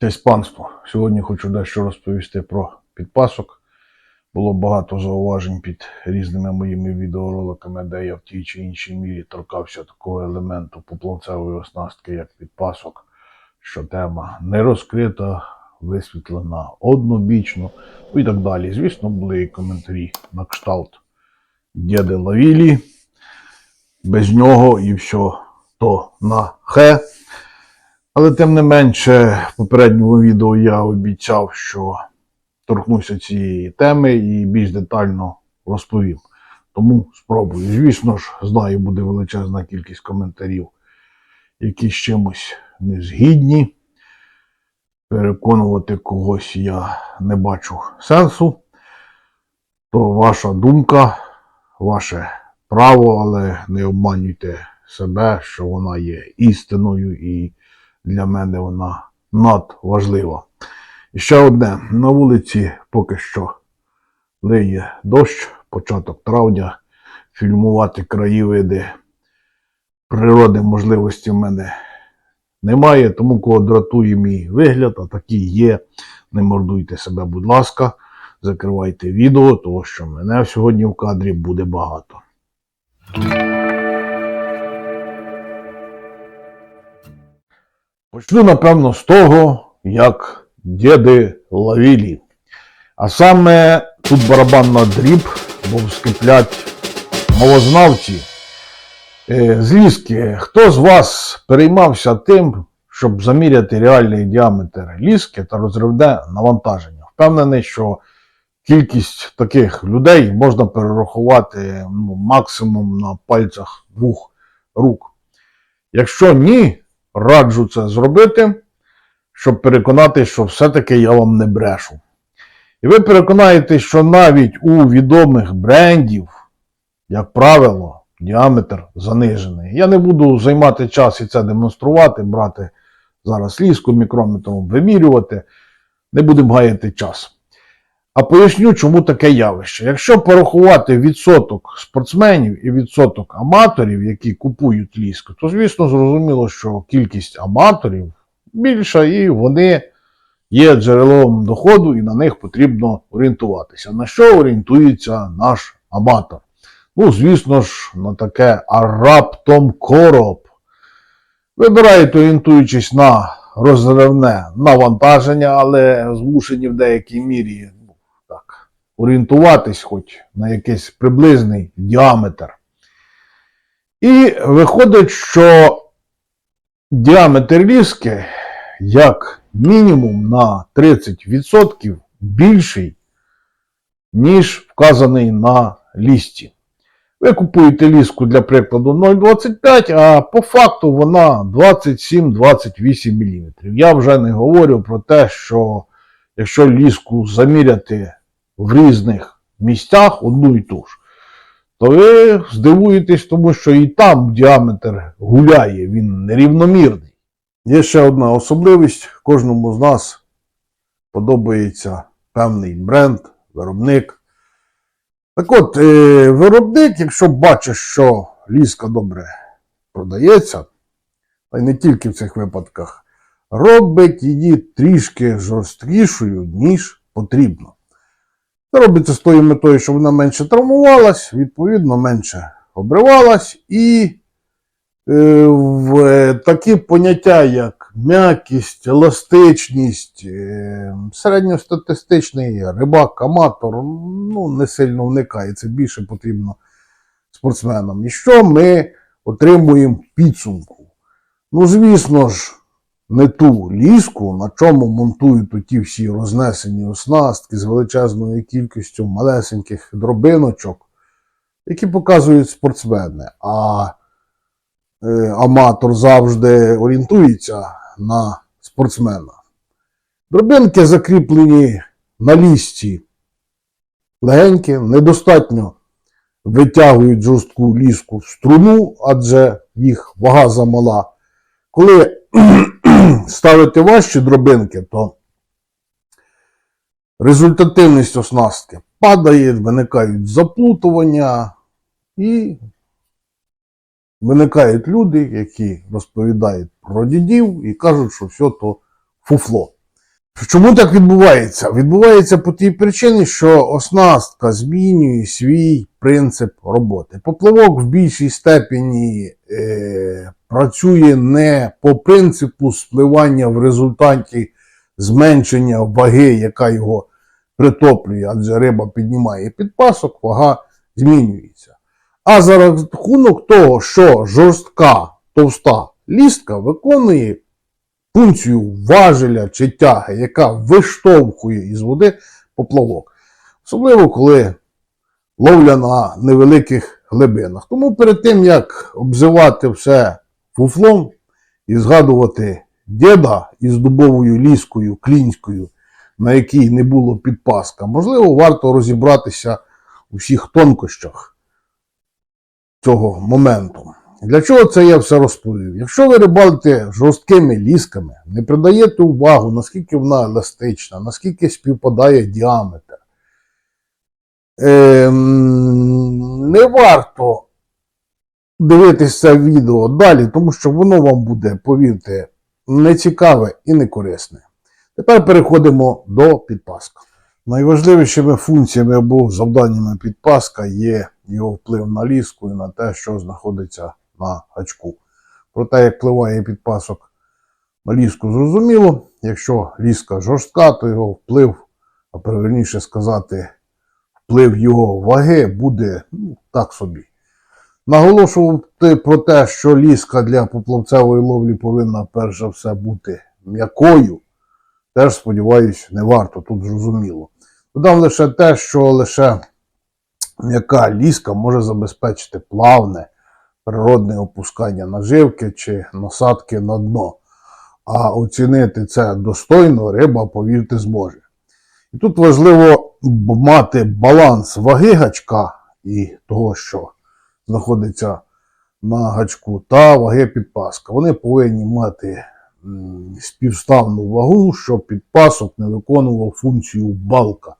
Честь панство. Сьогодні хочу дещо розповісти про підпасок. Було багато зауважень під різними моїми відеороликами, де я в тій чи іншій мірі торкався такого елементу поплавцевої оснастки, як підпасок, що тема не розкрита, висвітлена однобічно ну і так далі. Звісно, були і коментарі на кшталт діди Лавілі. Без нього і все то на хе. Але тим не менше, в попередньому відео я обіцяв, що торкнуся цієї теми і більш детально розповім. Тому спробую. Звісно ж, знаю, буде величезна кількість коментарів, які з чимось не згідні. Переконувати когось я не бачу сенсу. То ваша думка, ваше право, але не обманюйте себе, що вона є істиною і для мене вона надважлива. І ще одне. На вулиці поки що лиє дощ, початок травня, фільмувати краєвиди природи можливості в мене немає, тому кого мій вигляд, а такий є. Не мордуйте себе, будь ласка, закривайте відео, тому що мене сьогодні в кадрі буде багато. Почну, напевно, з того, як діди лавілі. А саме тут барабанна дріб, бо скиплять мовознавці. Е, З ліски, хто з вас переймався тим, щоб заміряти реальний діаметр ліски та розривне навантаження? Впевнений, що кількість таких людей можна перерахувати ну, максимум на пальцях двох рук. Якщо ні, раджу це зробити, щоб переконати, що все-таки я вам не брешу. І ви переконаєтесь, що навіть у відомих брендів, як правило, діаметр занижений. Я не буду займати час і це демонструвати, брати зараз ліску мікрометром, вимірювати. Не будемо гаяти час. А поясню, чому таке явище. Якщо порахувати відсоток спортсменів і відсоток аматорів, які купують ліску, то звісно зрозуміло, що кількість аматорів більша, і вони є джерелом доходу, і на них потрібно орієнтуватися. На що орієнтується наш аматор? Ну, звісно ж, на таке а раптом короб. Вибирають, орієнтуючись на розривне навантаження, але змушені в деякій мірі орієнтуватись хоч на якийсь приблизний діаметр. І виходить, що діаметр ліски як мінімум на 30% більший, ніж вказаний на лісті. Ви купуєте ліску, для прикладу, 0,25, а по факту вона 27-28 мм. Я вже не говорю про те, що якщо ліску заміряти в різних місцях одну і ту ж, то ви здивуєтесь, тому що і там діаметр гуляє, він нерівномірний. Є ще одна особливість: кожному з нас подобається певний бренд, виробник. Так от, е, виробник, якщо бачить, що ліска добре продається, та й не тільки в цих випадках, робить її трішки жорсткішою, ніж потрібно. Робиться з тою метою, щоб вона менше травмувалась, відповідно, менше обривалась, і е, в такі поняття, як м'якість, еластичність, е, середньостатистичний рибак, аматор, ну, не сильно вникає, це більше потрібно спортсменам. І що ми отримуємо підсумку? Ну, звісно ж, не ту ліску, на чому монтують оті всі рознесені оснастки з величезною кількістю малесеньких дробиночок, які показують спортсмени. А е, аматор завжди орієнтується на спортсмена. Дробинки закріплені на лісті легенькі, недостатньо витягують жорстку ліску в струну, адже їх вага замала. Коли ставити важчі дробинки, то результативність оснастки падає, виникають заплутування і виникають люди, які розповідають про дідів і кажуть, що все то фуфло. Чому так відбувається? Відбувається по тій причині, що оснастка змінює свій принцип роботи. Поплавок в більшій степені е, працює не по принципу спливання в результаті зменшення ваги, яка його притоплює, адже риба піднімає підпасок, вага змінюється. А за рахунок того, що жорстка товста лістка виконує функцію важеля чи тяги, яка виштовхує із води поплавок. Особливо, коли ловля на невеликих глибинах. Тому перед тим, як обзивати все фуфлом і згадувати діда із дубовою ліскою клінською, на якій не було підпаска, можливо, варто розібратися у всіх тонкощах цього моменту. Для чого це я все розповів? Якщо ви рибалите жорсткими лісками, не придаєте увагу, наскільки вона еластична, наскільки співпадає діаметр, ем, не варто дивитися це відео далі, тому що воно вам буде, повірте, нецікаве і не корисне. Тепер переходимо до підпаска. Найважливішими функціями або завданнями підпаска є його вплив на ліску і на те, що знаходиться на гачку. Про те, як впливає підпасок на ліску, зрозуміло. Якщо ліска жорстка, то його вплив, а правильніше сказати, вплив його ваги буде ну, так собі. Наголошувати про те, що ліска для поплавцевої ловлі повинна перш за все бути м'якою, теж, сподіваюся, не варто, тут зрозуміло. Додам лише те, що лише м'яка ліска може забезпечити плавне природне опускання наживки чи насадки на дно. А оцінити це достойно риба, повірте, зможе. І тут важливо мати баланс ваги гачка і того, що знаходиться на гачку, та ваги підпаска. Вони повинні мати співставну вагу, щоб підпасок не виконував функцію балка,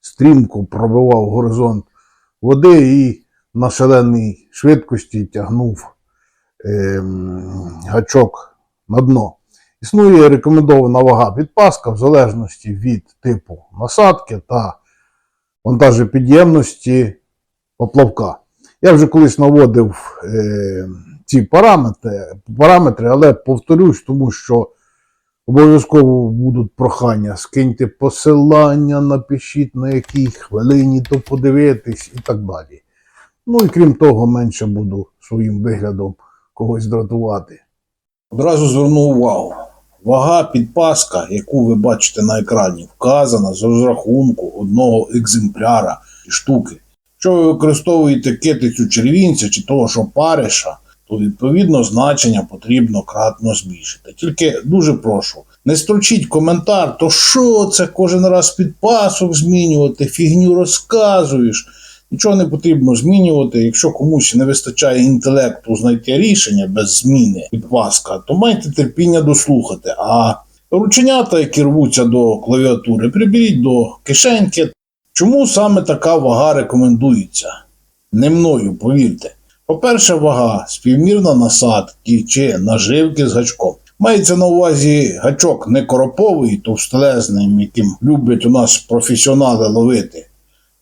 стрімко пробивав горизонт води і на шаленій швидкості тягнув ем, гачок на дно. Існує рекомендована вага підпаска в залежності від типу насадки та вантажопідємності поплавка. Я вже колись наводив е, ці параметри, параметри, але повторюсь, тому що обов'язково будуть прохання. Скиньте посилання, напишіть на якій хвилині то подивитись і так далі. Ну і крім того, менше буду своїм виглядом когось дратувати. Одразу зверну увагу. Вага підпаска, яку ви бачите на екрані, вказана з розрахунку одного екземпляра і штуки. Якщо ви використовуєте китицю червінця чи того, що париша, то відповідно значення потрібно кратно збільшити. Тільки дуже прошу, не строчіть коментар, то що це кожен раз підпасок змінювати, фігню розказуєш. Нічого не потрібно змінювати. Якщо комусь не вистачає інтелекту знайти рішення без зміни підпаска, то майте терпіння дослухати. А рученята, які рвуться до клавіатури, приберіть до кишеньки. Чому саме така вага рекомендується? Не мною, повірте. По-перше, вага співмірна насадки чи наживки з гачком. Мається на увазі гачок не короповий, товстелезним, яким люблять у нас професіонали ловити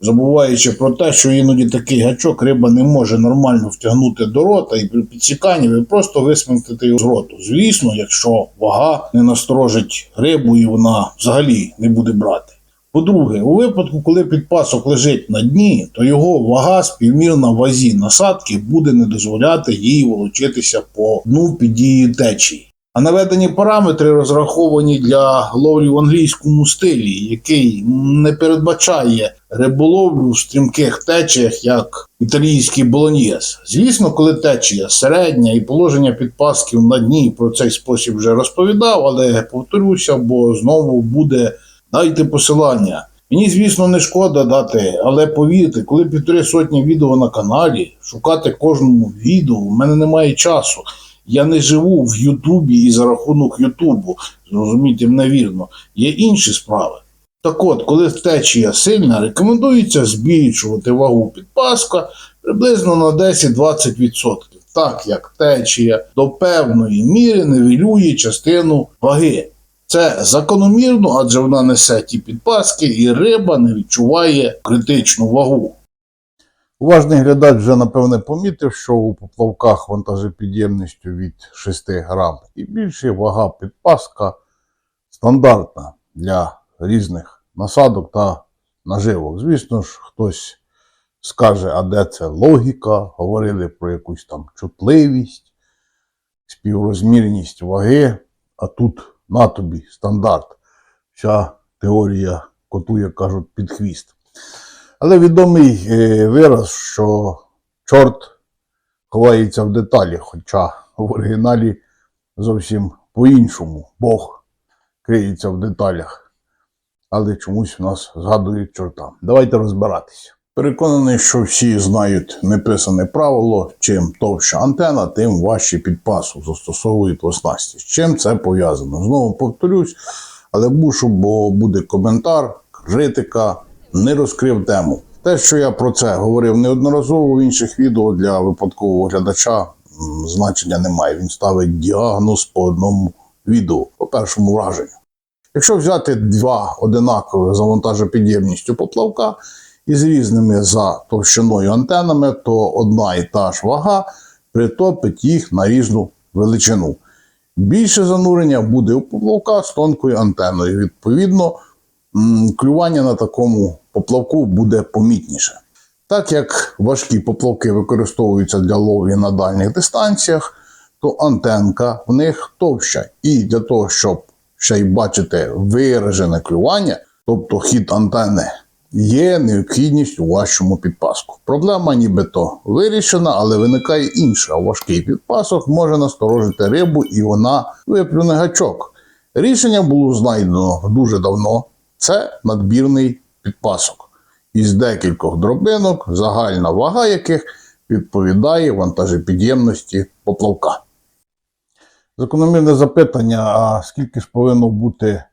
забуваючи про те, що іноді такий гачок риба не може нормально втягнути до рота, і при підсіканні ви просто висмоктите його з роту. Звісно, якщо вага не насторожить рибу і вона взагалі не буде брати. По-друге, у випадку, коли підпасок лежить на дні, то його вага співмірна вазі насадки буде не дозволяти їй волочитися по дну під дією течії. А наведені параметри розраховані для ловлі в англійському стилі, який не передбачає риболовлю в стрімких течіях, як італійський болоньєз. Звісно, коли течія середня і положення підпасків на дні про цей спосіб вже розповідав, але повторюся, бо знову буде дайте посилання. Мені, звісно, не шкода дати, але повірте, коли півтори сотні відео на каналі, шукати кожному відео, у мене немає часу. Я не живу в Ютубі і за рахунок Ютубу. Зрозумійте мене вірно. Є інші справи. Так от, коли течія сильна, рекомендується збільшувати вагу підпаска приблизно на 10-20%. Так як течія до певної міри нивелює частину ваги. Це закономірно, адже вона несе ті підпаски, і риба не відчуває критичну вагу. Уважний глядач вже напевне помітив, що у поплавках вантажопідємністю від 6 грам і більше вага підпаска стандартна для різних насадок та наживок. Звісно ж, хтось скаже, а де це логіка, говорили про якусь там чутливість, співрозмірність ваги, а тут на тобі стандарт. Вся теорія коту, як кажуть, під хвіст. Але відомий е, вираз, що чорт ховається в деталі, хоча в оригіналі зовсім по-іншому. Бог криється в деталях. Але чомусь в нас згадують чорта. Давайте розбиратися. Переконаний, що всі знають неписане правило, чим товща антена, тим важче підпасу застосовують в оснасті. З чим це пов'язано? Знову повторюсь, але бушу, бо буде коментар, критика, не розкрив тему. Те, що я про це говорив неодноразово в інших відео для випадкового глядача, значення немає. Він ставить діагноз по одному відео, по першому враженню. Якщо взяти два одинакових за вантажопідємністю поплавка із різними за товщиною антенами, то одна і та ж вага притопить їх на різну величину. Більше занурення буде у поплавка з тонкою антеною. Відповідно, клювання на такому поплавку буде помітніше. Так як важкі поплавки використовуються для ловлі на дальніх дистанціях, то антенка в них товща. І для того, щоб ще й бачити виражене клювання, тобто хід антени, є необхідність у вашому підпаску. Проблема нібито вирішена, але виникає інша. Важкий підпасок може насторожити рибу і вона виплюне гачок. Рішення було знайдено дуже давно. Це надбірний підпасок із декількох дробинок, загальна вага яких відповідає вантажопідємності поплавка. Закономірне запитання: а скільки ж повинно бути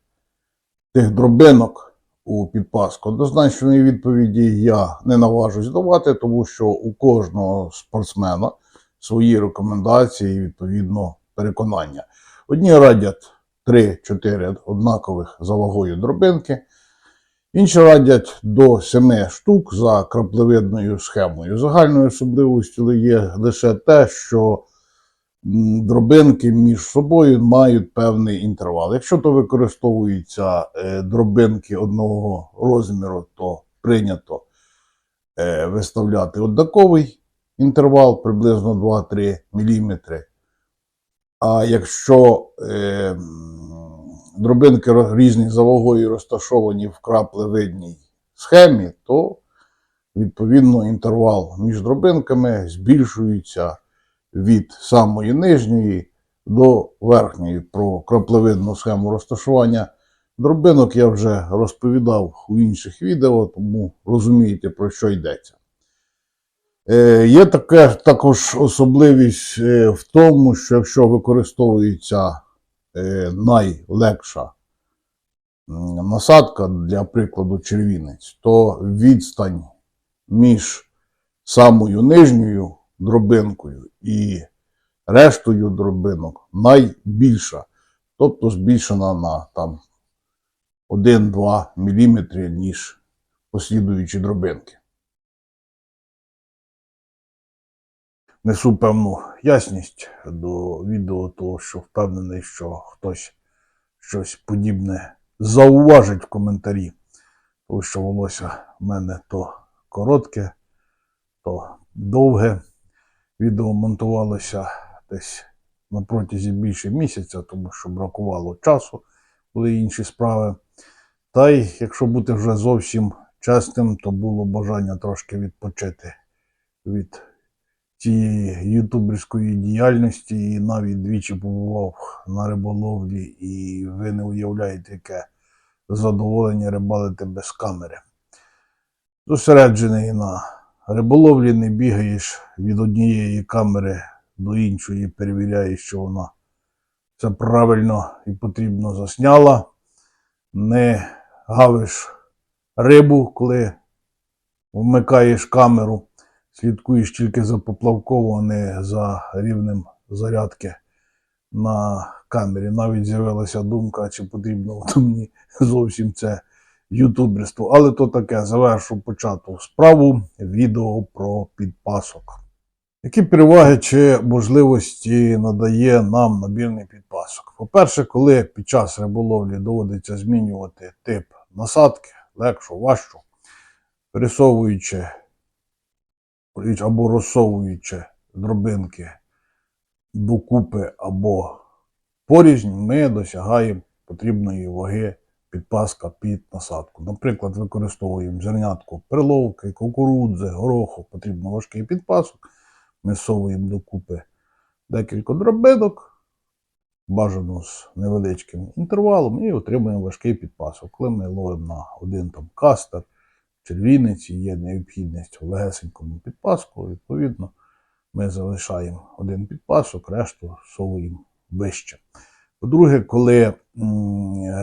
тих дробинок у підпаску? Однозначної відповіді я не наважусь давати, тому що у кожного спортсмена свої рекомендації і відповідно переконання. Одні радять 3-4 однакових за вагою дробинки, інші радять до 7 штук за краплевидною схемою. Загальною особливістю є лише те, що дробинки між собою мають певний інтервал. Якщо то використовуються е, дробинки одного розміру, то прийнято е, виставляти однаковий інтервал приблизно 2-3 мм. А якщо е, дробинки різні за вагою розташовані в краплевидній схемі, то відповідно інтервал між дробинками збільшується від самої нижньої до верхньої. Про краплевидну схему розташування дробинок я вже розповідав у інших відео, тому розумієте, про що йдеться. Е, є таке, також особливість е, в тому, що якщо використовується найлегша насадка, для прикладу червінець, то відстань між самою нижньою дробинкою і рештою дробинок найбільша, тобто збільшена на там 1-2 мм, ніж послідуючі дробинки. Несу певну ясність до відео, того, що впевнений, що хтось щось подібне зауважить в коментарі, тому що волосся в мене то коротке, то довге. Відео монтувалося десь на протязі більше місяця, тому що бракувало часу, були інші справи. Та й якщо бути вже зовсім чесним, то було бажання трошки відпочити від цієї ютуберської діяльності і навіть двічі побував на риболовлі, і ви не уявляєте, яке задоволення рибалити без камери. Зосереджений на риболовлі, не бігаєш від однієї камери до іншої, перевіряєш, що вона це правильно і потрібно засняла. Не гавиш рибу, коли вмикаєш камеру слідкуєш тільки за поплавково, а не за рівнем зарядки на камері. Навіть з'явилася думка, чи потрібно мені зовсім це ютуберство. Але то таке, завершу почату справу відео про підпасок. Які переваги чи можливості надає нам набірний підпасок? По-перше, коли під час риболовлі доводиться змінювати тип насадки, легшу, важчу, пересовуючи або розсовуючи дробинки докупи або порізнь, ми досягаємо потрібної ваги підпаска під насадку. Наприклад, використовуємо зернятку перловки, кукурудзи, гороху, потрібно важкий підпасок. Ми совуємо докупи декілька дробинок, бажано з невеличким інтервалом, і отримуємо важкий підпасок. Коли ми ловимо на один там кастер, червіниці, є необхідність в легесенькому підпаску, відповідно, ми залишаємо один підпасок, решту совуємо вище. По-друге, коли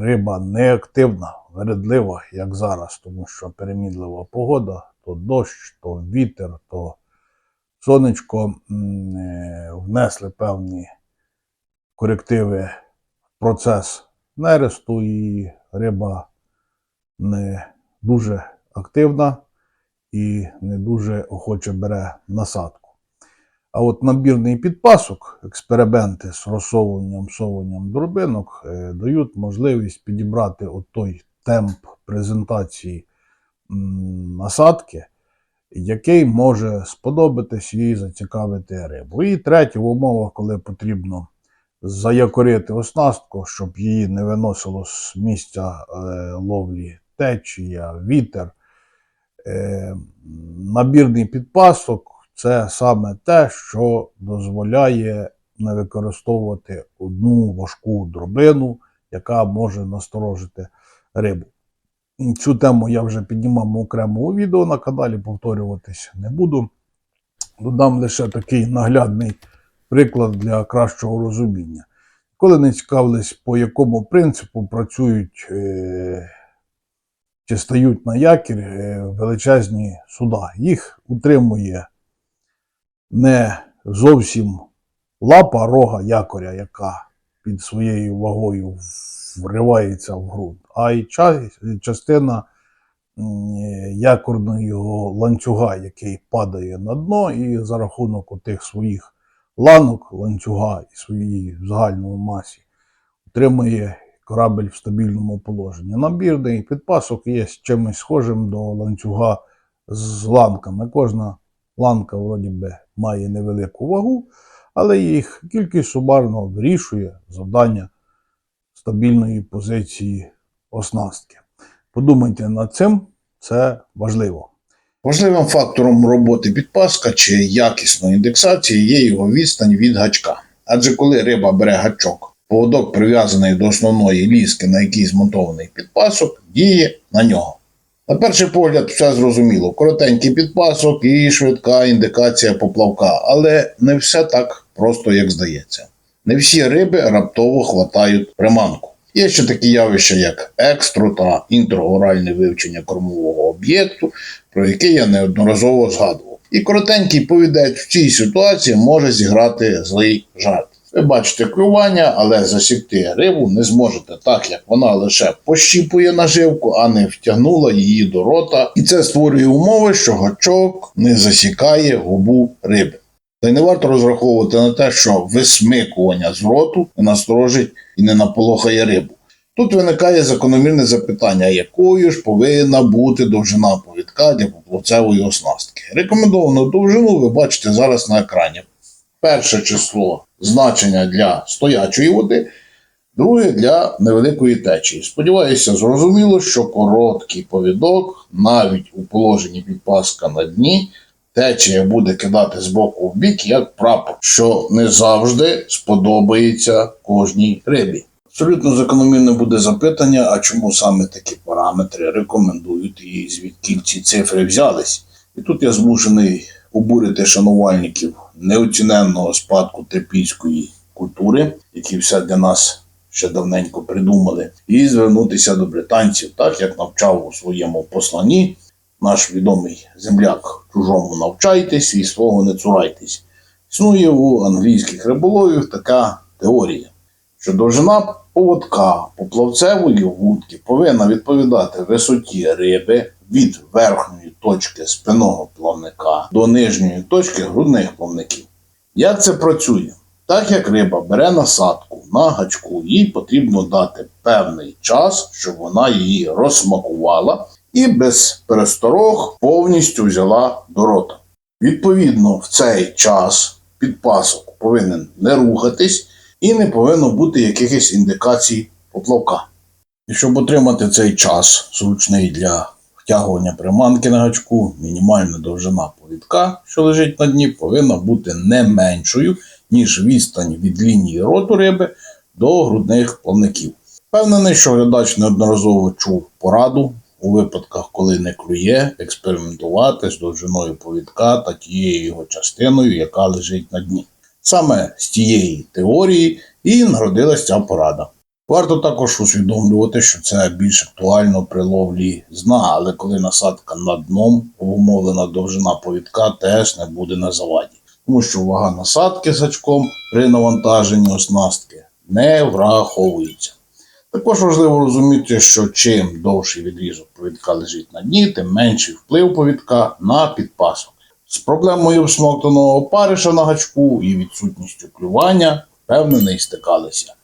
риба неактивна, вередлива, як зараз, тому що перемідлива погода, то дощ, то вітер, то сонечко е, внесли певні корективи в процес нересту, і риба не дуже активна і не дуже охоче бере насадку. А от набірний підпасок, експерименти з розсовуванням, совуванням дробинок е, дають можливість підібрати той темп презентації насадки, який може сподобатись і зацікавити рибу. І третє, в умовах, коли потрібно заякорити оснастку, щоб її не виносило з місця е, ловлі течія, вітер. Е, набірний підпасок це саме те, що дозволяє не використовувати одну важку дробину, яка може насторожити рибу. Цю тему я вже піднімав окремо у відео на каналі, повторюватись не буду. Додам лише такий наглядний приклад для кращого розуміння. Коли не цікавились, по якому принципу працюють е, чи стають на якір е, величезні суда. Їх утримує не зовсім лапа рога якоря, яка під своєю вагою вривається в ґрунт, а й частина якорного ланцюга, який падає на дно, і за рахунок тих своїх ланок ланцюга і своїй загальної масі утримує корабель в стабільному положенні. Набірний підпасок є чимось схожим до ланцюга з ланками. Кожна ланка, вроді би, має невелику вагу, але їх кількість сумарно вирішує завдання стабільної позиції оснастки. Подумайте над цим, це важливо. Важливим фактором роботи підпаска чи якісної індексації є його відстань від гачка. Адже коли риба бере гачок, поводок прив'язаний до основної ліски, на якій змонтований підпасок, діє на нього. На перший погляд, все зрозуміло: коротенький підпасок і швидка індикація поплавка, але не все так просто, як здається. Не всі риби раптово хватають приманку. Є ще такі явища, як екстро та інтрооральне вивчення кормового об'єкту, про яке я неодноразово згадував. І коротенький повідець в цій ситуації може зіграти злий жарт. Ви бачите клювання, але засікти рибу не зможете, так як вона лише пощіпує наживку, а не втягнула її до рота. І це створює умови, що гачок не засікає губу риби. Та й не варто розраховувати на те, що висмикування з роту не насторожить і не наполохає рибу. Тут виникає закономірне запитання, якою ж повинна бути довжина повідка для поплавцевої оснастки. Рекомендовану довжину ви бачите зараз на екрані. Перше число значення для стоячої води, друге для невеликої течії. Сподіваюся, зрозуміло, що короткий повідок, навіть у положенні підпаска на дні, течія буде кидати з боку в бік, як прапор, що не завжди сподобається кожній рибі. Абсолютно закономірне буде запитання, а чому саме такі параметри рекомендують і звідки ці цифри взялись. І тут я змушений обурити шанувальників неоціненного спадку трипільської культури, які все для нас ще давненько придумали, і звернутися до британців, так як навчав у своєму посланні наш відомий земляк чужому навчайтесь і свого не цурайтесь. Існує у англійських риболовів така теорія, що довжина поводка поплавцевої вудки повинна відповідати висоті риби від верхньої точки спинного плавника до нижньої точки грудних плавників. Як це працює? Так як риба бере насадку на гачку, їй потрібно дати певний час, щоб вона її розсмакувала і без пересторог повністю взяла до рота. Відповідно, в цей час підпасок повинен не рухатись і не повинно бути якихось індикацій поплавка. І щоб отримати цей час зручний для втягування приманки на гачку, мінімальна довжина повідка, що лежить на дні, повинна бути не меншою, ніж відстань від лінії роту риби до грудних плавників. Впевнений, що глядач неодноразово чув пораду у випадках, коли не клює, експериментувати з довжиною повідка та тією його частиною, яка лежить на дні. Саме з тієї теорії і народилась ця порада. Варто також усвідомлювати, що це більш актуально при ловлі з дна, але коли насадка над дном, умовлена довжина повідка теж не буде на заваді, тому що вага насадки з гачком при навантаженні оснастки не враховується. Також важливо розуміти, що чим довший відрізок повідка лежить на дні, тим менший вплив повідка на підпасок. З проблемою обсмоктаного опариша на гачку і відсутністю клювання впевнений стикалися.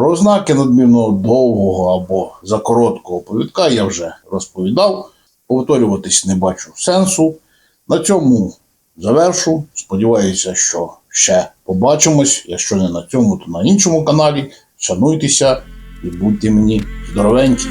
Про ознаки надмірного довгого або закороткого повідка я вже розповідав. Повторюватись не бачу сенсу. На цьому завершу. Сподіваюся, що ще побачимось. Якщо не на цьому, то на іншому каналі. Шануйтеся і будьте мені здоровенькі.